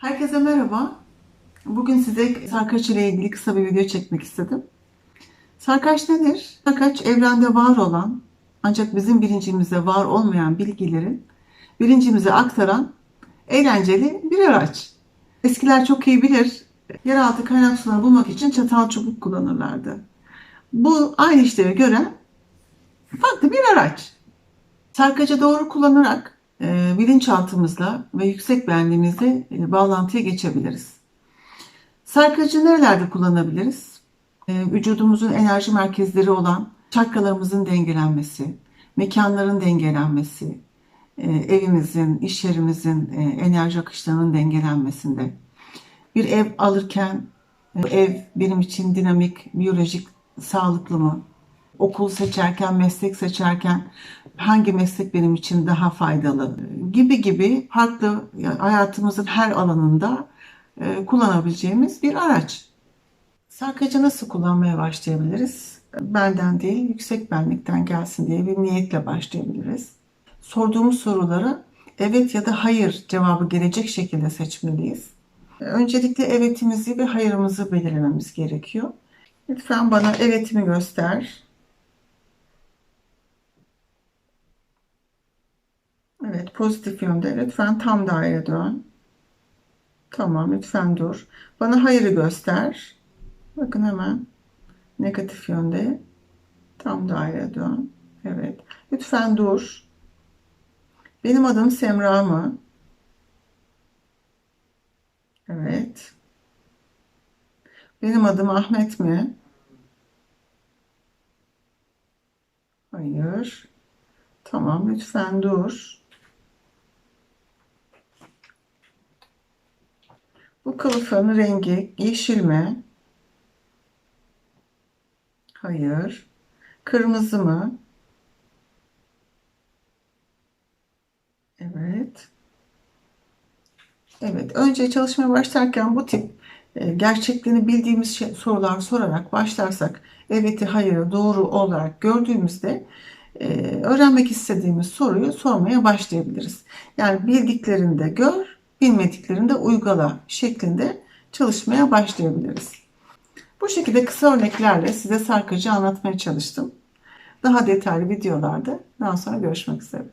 Herkese merhaba. Bugün size sarkaç ile ilgili kısa bir video çekmek istedim. Sarkaç nedir? Sarkaç evrende var olan ancak bizim bilincimizde var olmayan bilgilerin bilincimize aktaran eğlenceli bir araç. Eskiler çok iyi bilir. Yeraltı kaynak sularını bulmak için çatal çubuk kullanırlardı. Bu aynı işlevi gören farklı bir araç. Sarkacı doğru kullanarak bilinçaltımızla ve yüksek benliğimizle e, bağlantıya geçebiliriz. Sarkacı nerelerde kullanabiliriz? E, vücudumuzun enerji merkezleri olan çakralarımızın dengelenmesi, mekanların dengelenmesi, e, evimizin, iş yerimizin e, enerji akışlarının dengelenmesinde. Bir ev alırken e, ev benim için dinamik, biyolojik, sağlıklı mı? Okul seçerken, meslek seçerken hangi meslek benim için daha faydalı gibi gibi farklı hayatımızın her alanında e, kullanabileceğimiz bir araç. Sarkacı nasıl kullanmaya başlayabiliriz? Benden değil, yüksek benlikten gelsin diye bir niyetle başlayabiliriz. Sorduğumuz sorulara evet ya da hayır cevabı gelecek şekilde seçmeliyiz. Öncelikle evetimizi ve hayırımızı belirlememiz gerekiyor. Lütfen bana evetimi göster. Evet, pozitif yönde. Lütfen tam daire dön. Tamam, lütfen dur. Bana hayırı göster. Bakın hemen negatif yönde. Tam daire dön. Evet. Lütfen dur. Benim adım Semra mı? Evet. Benim adım Ahmet mi? Hayır. Tamam, lütfen dur. Bu kılıfın rengi yeşil mi? Hayır. Kırmızı mı? Evet. Evet. Önce çalışmaya başlarken bu tip e, gerçekliğini bildiğimiz şey, sorular sorarak başlarsak evet'i hayırı doğru olarak gördüğümüzde e, öğrenmek istediğimiz soruyu sormaya başlayabiliriz. Yani bildiklerinde gör, bilmediklerinde uygula şeklinde çalışmaya başlayabiliriz. Bu şekilde kısa örneklerle size sarkacı anlatmaya çalıştım. Daha detaylı videolarda daha sonra görüşmek üzere.